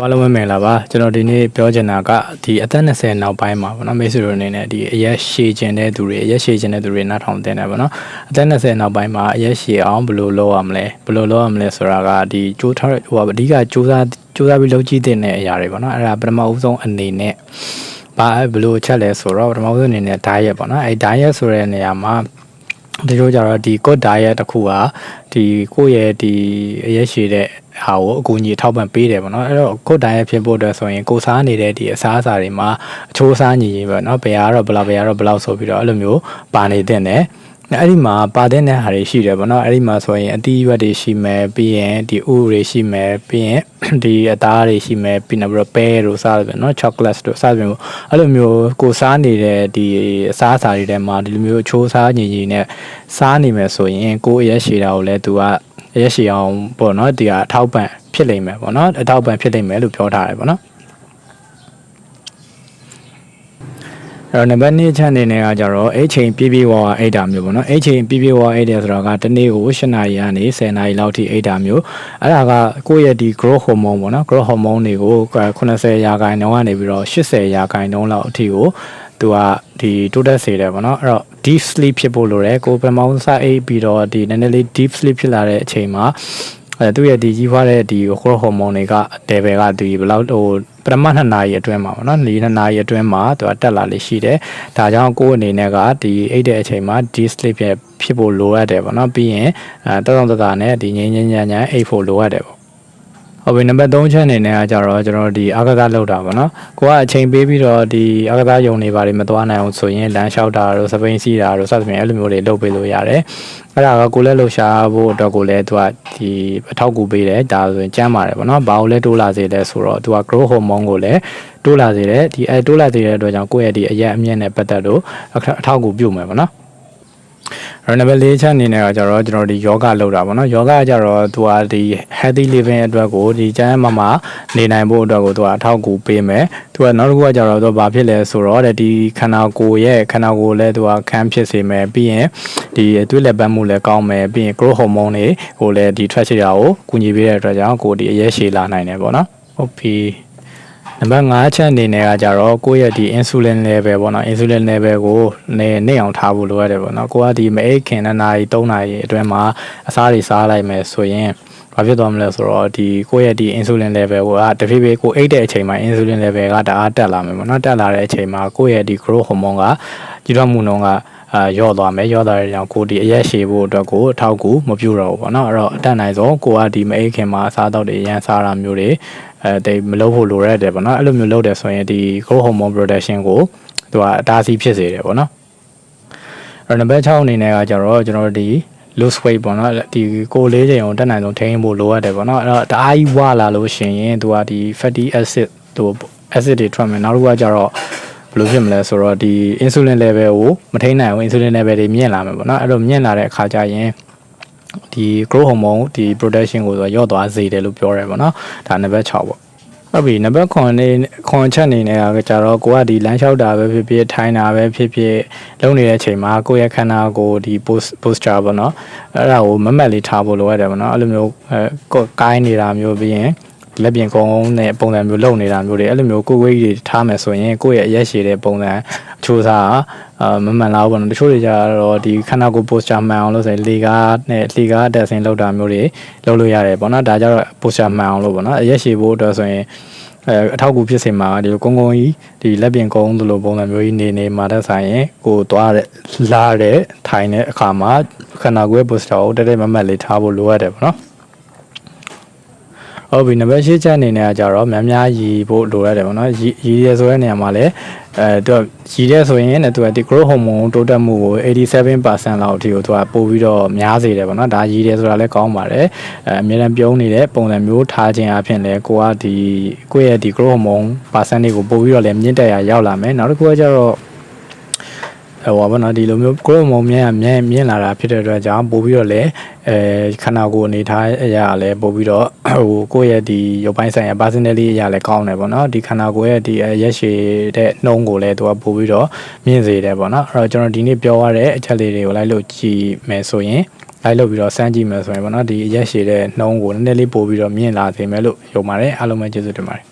အားလုံးပဲမင်္ဂလာပါကျွန်တော်ဒီနေ့ပြောချင်တာကဒီအသက်20နောက်ပိုင်းမှာပေါ့နော်မိတ်ဆွေတို့အနေနဲ့ဒီအရက်ရှည်ခြင်းတဲ့သူတွေအရက်ရှည်ခြင်းတဲ့သူတွေနားထောင်တင်တယ်ပေါ့နော်အသက်20နောက်ပိုင်းမှာအရက်ရှည်အောင်ဘယ်လိုလုပ်ရမလဲဘယ်လိုလုပ်ရမလဲဆိုတာကဒီကြိုးထားဟိုအဓိကကြိုးစားကြိုးစားပြီးလုပ်ကြည့်တဲ့အရာတွေပေါ့နော်အဲ့ဒါပထမဦးဆုံးအနေနဲ့ဘာဘယ်လိုချက်လဲဆိုတော့ပထမဦးဆုံးအနေနဲ့ diet ပေါ့နော်အဲ့ diet ဆိုတဲ့နေရာမှာ တချို့ကြတော့ဒီ good diet တစ်ခုကဒီကိုယ့်ရဲ့ဒီအရက်ရှည်တဲ့ဟာကိုအကူအညီထောက်ပံ့ပေးတယ်ပေါ့နော်အဲ့တော့ good diet ဖြစ်ဖို့အတွက်ဆိုရင်ကိုစားနေတဲ့ဒီအစားအစာတွေမှာအချိုးအစားညီညီပေါ့နော်ဘယ်ဟာတော့ဘယ်လောက်ဘယ်ဟာတော့ဘယ်လောက်ဆိုပြီးတော့အဲ့လိုမျိုးပါနေတင်တယ် အဲ့ဒီမှာပါတဲ့နဲ့ဟာတွေရှိတယ်ဗောနော်အဲ့ဒီမှာဆိုရင်အတီးရွက်တွေရှိမယ်ပြီးရင်ဒီဥတွေရှိမယ်ပြီးရင်ဒီအသားတွေရှိမယ်ပြီးနောက်ပြီးတော့ပဲတို့စားတယ်ဗောနော် chocolate တို့စားတယ်ဗောအဲ့လိုမျိုးကိုစားနေတဲ့ဒီအစားအစာတွေထဲမှာဒီလိုမျိုးအချိုးစားညီညီနဲ့စားနေမယ်ဆိုရင်ကိုယ့်ရဲ့ရှည်တာကိုလည်းသူကရက်ရှည်အောင်ဗောနော်ဒီကအထောက်ပံ့ဖြစ်လိမ့်မယ်ဗောနော်အထောက်ပံ့ဖြစ်လိမ့်မယ်လို့ပြောထားတယ်ဗောနော် အဲ့တော့နံပါတ်2ချက်အနေနဲ့ကကြတော့အဲ့ချိန်ပြည့်ပြည့်ဝဝအိတ်တာမျိုးပေါ့နော်အဲ့ချိန်ပြည့်ပြည့်ဝဝအိတ်တယ်ဆိုတော့ကတနေ့ကို8နာရီကနေ10နာရီလောက်ထိအိတ်တာမျိုးအဲ့ဒါကကိုယ့်ရဲ့ဒီ growth hormone ပေါ့နော် growth hormone တွေကို80ရာခိုင်နှုန်းကနေပြီးတော့80ရာခိုင်နှုန်းလောက်အထိကိုသူကဒီတိုးတက်စေတယ်ပေါ့နော်အဲ့တော့ deep sleep ဖြစ်ဖို့လိုတယ်ကိုယ်ပထမဆုံးစအိတ်ပြီးတော့ဒီနည်းနည်းလေး deep sleep ဖြစ်လာတဲ့အချိန်မှာ အဲသူ့ရဲ့ဒီကြီးဖွားတဲ့ဒီ growth hormone တွေက level ကဒီဘယ်လောက်ဟိုပထမ2နာရီအတွင်းမှာပေါ့နော်၄2နာရီအတွင်းမှာသူကတက်လာလေးရှိတယ်ဒါကြောင့်ကိုယ့်အနေနဲ့ကဒီအိတ်တဲ့အချိန်မှာ deep sleep ဖြစ်ဖြစ်ဖို့လိုအပ်တယ်ပေါ့နော်ပြီးရင်အဲတောတောင်တတာနဲ့ဒီငင်းငင်းညံ့ညံ့အိတ်ဖို့လိုအပ်တယ်ပေါ့ ဟုတ်ပြီနံပါတ်3ချက်အနေနဲ့ကကြတော့ကျွန်တော်ဒီအာကစားလောက်တာပေါ့နော်ကိုကအချိန်ပေးပြီးတော့ဒီအာကစားယုံနေပါလိမမသွားနိုင်အောင်ဆိုရင်လမ်းလျှောက်တာတို့စပိန်စီးတာတို့စသဖြင့်အဲ့လိုမျိုးတွေလုပ်ပေးလို့ရတယ်အဲ့ဒါကကိုလည်းလှူရှားဖို့အတွက်ကိုလည်းသူကဒီအထောက်အကူပေးတယ်ဒါဆိုရင်ကျမ်းပါတယ်ပေါ့နော်ဘာလို့လဲတိုးလာစေလဲဆိုတော့သူက growth hormone ကိုလည်းတိုးလာစေတယ်ဒီအဲတိုးလာစေတဲ့အတွက်ကြောင့်ကိုယ့်ရဲ့ဒီအရက်အမြင့်နဲ့ပတ်သက်လို့အထောက်အကူပြုမယ်ပေါ့နော် အဲ့နံပါတ်၄ချက်အနေနဲ့ကကြတော့ကျွန်တော်ဒီယောဂလောက်တာပေါ့နော်ယောဂကကြတော့သူကဒီ healthy living အတွက်ကိုဒီကျန်းမာမာနေနိုင်ဖို့အတွက်ကိုသူကအထောက်အကူပေးမယ်သူကနောက်တစ်ခုကကြတော့သူဘာဖြစ်လဲဆိုတော့ဒီခန္ဓာကိုယ်ရဲ့ခန္ဓာကိုယ်လည်းသူကခန်းဖြစ်စေမယ်ပြီးရင်ဒီသွေးလက်ပတ်မှုလည်းကောင်းမယ်ပြီးရင် growth hormone တွေဟိုလည်းဒီထွက်ချတာကိုကူညီပေးတဲ့အတွက်ကြောင့်ကိုယ်ဒီအရက်ရှည်လာနိုင်တယ်ပေါ့နော်ဟုတ်ပြီ နံပါတ်5ချက်အနေနဲ့ကကြတော့ကိုယ့်ရဲ့ဒီ insulin level ပေါ့နော် insulin level ကိုနေနေအောင်ထားဖို့လိုရတယ်ပေါ့နော်ကိုကဒီမအိတ်ခင်နှစ်နာရီ3နာရီအတွင်းမှာအစားတွေစားလိုက်မယ်ဆိုရင်ဘာဖြစ်သွားမလဲဆိုတော့ဒီကိုယ့်ရဲ့ဒီ insulin level ကိုတဖြည်းဖြည်းကိုအိတ်တဲ့အချိန်မှာ insulin level ကတအားတက်လာမယ်ပေါ့နော်တက်လာတဲ့အချိန်မှာကိုယ့်ရဲ့ဒီ growth hormone ကကြီးထွားမှုနှုန်းက အာရော့သွားမယ်ရော့သွားတဲ့ကြောင့်ကိုဒီအရက်ရှည်ဖို့အတွက်ကိုအထောက်အကူမပြုတော့ဘူးပေါ့နော်အဲ့တော့အတက်နိုင်ဆုံးကိုကဒီမအိတ်ခင်မှာအစားအသောက်တွေရန်စားတာမျိုးတွေအဲတိတ်မလုပ်ဖို့လိုရတယ်ပေါ့နော်အဲ့လိုမျိုးလုပ်တယ်ဆိုရင်ဒီ growth hormone production ကိုသူကအတားဆီးဖြစ်စေတယ်ပေါ့နော်အဲ့နံပါတ်6အနေနဲ့ကကျတော့ကျွန်တော်တို့ဒီ lose weight ပေါ့နော်ဒီကိုလေးချိန်ကိုတက်နိုင်ဆုံးထိန်းဖို့လိုရတယ်ပေါ့နော်အဲ့တော့တအားကြီးဝလာလို့ရှင်ရင်သူကဒီ fatty acid သူ acid တွေထွက်မယ်နောက်တစ်ခုကကျတော့ ဘယ်လိုဖြစ်မလဲဆိုတော့ဒီ insulin level ကိုမထိန်းနိုင်ဘူး insulin level တွေမြင့်လာမယ်ပေါ့နော်အဲ့လိုမြင့်လာတဲ့အခါကျရင်ဒီ growth hormone ဒီ production ကိုဆိုရော့သွားစေတယ်လို့ပြောရဲပေါ့နော်ဒါနံပါတ်6ပေါ့ဟုတ်ပြီနံပါတ်9နေခွန်ချက်အနေနဲ့ကကြတော့ကိုကဒီလမ်းလျှောက်တာပဲဖြစ်ဖြစ်ထိုင်းတာပဲဖြစ်ဖြစ်လုပ်နေတဲ့အချိန်မှာကိုယ့်ရဲ့ခန္ဓာကိုယ်ဒီ post posture ပေါ့နော်အဲ့ဒါကိုမမတ်လေးထားဖို့လိုရတယ်ပေါ့နော်အဲ့လိုမျိုးအဲကိုင်းနေတာမျိုးပြီးရင် လက်ပြင်ကုန်းနဲ့ပုံစံမျိုးလုပ်နေတာမျိုးတွေအဲ့လိုမျိုးကိုယ်ကိုယ်ကြီးထားမယ်ဆိုရင်ကိုယ့်ရဲ့အရက်ရှည်တဲ့ပုံစံအချိုးစားအာမမှန်လားဘောနော်တချို့တွေကြတော့ဒီခန္ဓာကိုယ် posture မှန်အောင်လို့ဆိုရင်လေကားနဲ့လေကားတက်ဆင်းလောက်တာမျိုးတွေလုပ်လို့ရတယ်ပေါ့နော်ဒါကြတော့ posture မှန်အောင်လို့ပေါ့နော်အရက်ရှည်ဖို့အတွက်ဆိုရင်အဲအထောက်အကူဖြစ်စေမှာဒီကုန်းကုန်းကြီးဒီလက်ပြင်ကုန်းလိုပုံစံမျိုးကြီးနေနေမှာတဲ့ဆိုင်ရင်ကိုသွားတဲ့လာတဲ့ထိုင်တဲ့အခါမှာခန္ဓာကိုယ် posture ကိုတက်တက်မမတ်လေးထားဖို့လိုရတယ်ပေါ့နော် ဟုတ်ပြီနံပါတ်၈ချက်အနေနဲ့ကကြတော့များများရည်ဖို့လိုရတယ်ပေါ့နော်ရည်ရည်ရဆိုတဲ့နေရာမှာလည်းအဲသူကရည်တဲ့ဆိုရင်လည်းသူကဒီ growth hormone တိုးတက်မှုကို87%လောက်အထိကိုသူကပို့ပြီးတော့များစေတယ်ပေါ့နော်ဒါရည်တယ်ဆိုတာလည်းကောင်းပါတယ်အဲအများအားပြုံးနေတဲ့ပုံစံမျိုးထားခြင်းအပြင်လည်းကိုကဒီကိုယ့်ရဲ့ဒီ growth hormone percent ကိုပို့ပြီးတော့လည်းမြင့်တက်ရရောက်လာမယ်နောက်တစ်ခုကကျတော့ ဟိုဘာနော်ဒီလိုမျိုး growth hormone မြင့်မြင့်မြင့်လာတာဖြစ်တဲ့အတွက်ကြောင့်ပို့ပြီးတော့လည်းအဲခန္ဓာကိုယ်အနေထားအရာလည်းပို့ပြီးတော့ဟိုကိုယ့်ရဲ့ဒီရုပ်ပိုင်းဆိုင်ရာ personality အရာလည်းကောင်းတယ်ပေါ့နော်ဒီခန္ဓာကိုယ်ရဲ့ဒီရက်ရှည်တဲ့နှုံးကိုလည်းသူကပို့ပြီးတော့မြင့်စေတယ်ပေါ့နော်အဲ့တော့ကျွန်တော်ဒီနေ့ပြောရတဲ့အချက်လေးတွေကိုလိုက်လို့ကြည့်မယ်ဆိုရင်လိုက်လုပ်ပြီးတော့စမ်းကြည့်မယ်ဆိုရင်ပေါ့နော်ဒီအရက်ရှည်တဲ့နှုံးကိုနည်းနည်းလေးပို့ပြီးတော့မြင့်လာစေမယ်လို့ယုံပါတယ်အားလုံးပဲကျေးဇူးတင်ပါတယ်